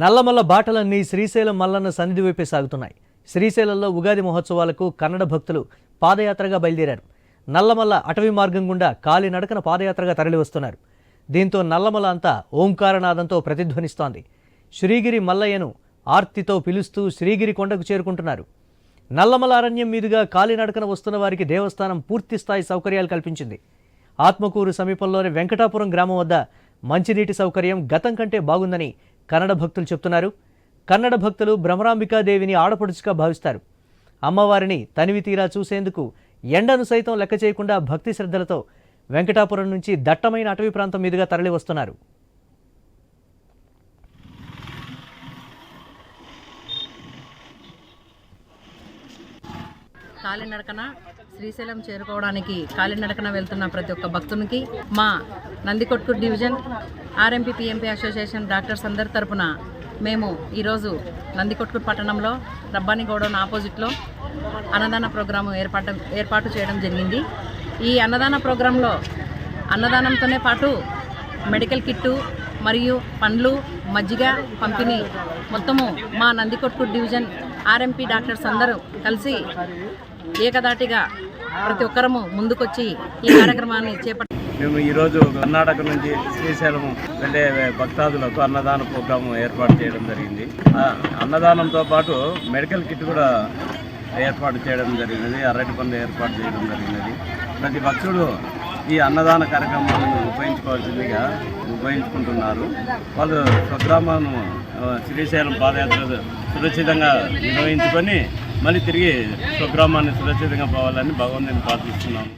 నల్లమల్ల బాటలన్నీ శ్రీశైలం మల్లన్న సన్నిధి వైపే సాగుతున్నాయి. శ్రీశైలంలో ఉగాది మహోత్సవాలకు కన్నడ భక్తులు పాదయాత్రగా బయలుదేరారు. నల్లమల్ల అటవీ మార్గం గుండా కాలినడకన పాదయాత్రగా తరలివస్తున్నారు. దీంతో నల్లమల అంతా ఓంకారనాదంతో ప్రతిధ్వనిస్తోంది. శ్రీగిరి మల్లయ్యను ఆర్తితో పిలుస్తూ శ్రీగిరి కొండకు చేరుకుంటున్నారు. నల్లమల అరణ్యం మీదుగా కాలినడకన వస్తున్న వారికి దేవస్థానం పూర్తిస్థాయి సౌకర్యాలు కల్పించింది. ఆత్మకూరు సమీపంలోని వెంకటాపురం గ్రామం వద్ద మంచినీటి సౌకర్యం గతం కంటే బాగుందని కన్నడ భక్తులు చెప్తున్నారు. కన్నడ భక్తులు భ్రమరాంబికాదేవిని ఆడపడుచుగా భావిస్తారు. అమ్మవారిని తనివి తీరా చూసేందుకు ఎండను సైతం లెక్క చేయకుండా భక్తి శ్రద్ధలతో వెంకటాపురం నుంచి దట్టమైన అటవీ ప్రాంతం మీదుగా తరలి వస్తున్నారు కాలినడకన శ్రీశైలం చేరుకోవడానికి కాలినడకన వెళ్తున్న ప్రతి ఒక్క భక్తునికి మా Nandikotkur division RMP PMP association doctors అందరి తరపున మేము ఈరోజు నందికొట్కు పట్టణంలో రబ్బానిగౌడన్ ఆపోజిట్లో అన్నదాన ప్రోగ్రాము ఏర్పాటు ఏర్పాటు చేయడం జరిగింది. ఈ అన్నదాన ప్రోగ్రాంలో అన్నదానంతోనే పాటు మెడికల్ కిట్టు మరియు పండ్లు మజ్జిగ పంపిణీ మొత్తము మా నందికొట్కు డివిజన్ ఆర్ఎంపీ డాక్టర్స్ అందరూ కలిసి ఏకదాటిగా ప్రతి ఒక్కరము ముందుకొచ్చి ఈ కార్యక్రమాన్ని చేపట్టారు మేము ఈరోజు కర్ణాటక నుంచి శ్రీశైలం వెళ్ళే భక్తాదులకు అన్నదాన ప్రోగ్రాము ఏర్పాటు చేయడం జరిగింది. అన్నదానంతో పాటు మెడికల్ కిట్ కూడా ఏర్పాటు చేయడం జరిగినది. అరటి పనులు ఏర్పాటు చేయడం జరిగినది. ప్రతి భక్తుడు ఈ అన్నదాన కార్యక్రమాలను ఉపయోగించుకోవాల్సిందిగా ఉపయోగించుకుంటున్నారు. వాళ్ళు స్వగ్రామాలను శ్రీశైలం పాదయాత్ర సురక్షితంగా నిర్వహించుకొని మళ్ళీ తిరిగి స్వగ్రామాన్ని సురక్షితంగా పోవాలని భగవంతుని ప్రార్థిస్తున్నాము.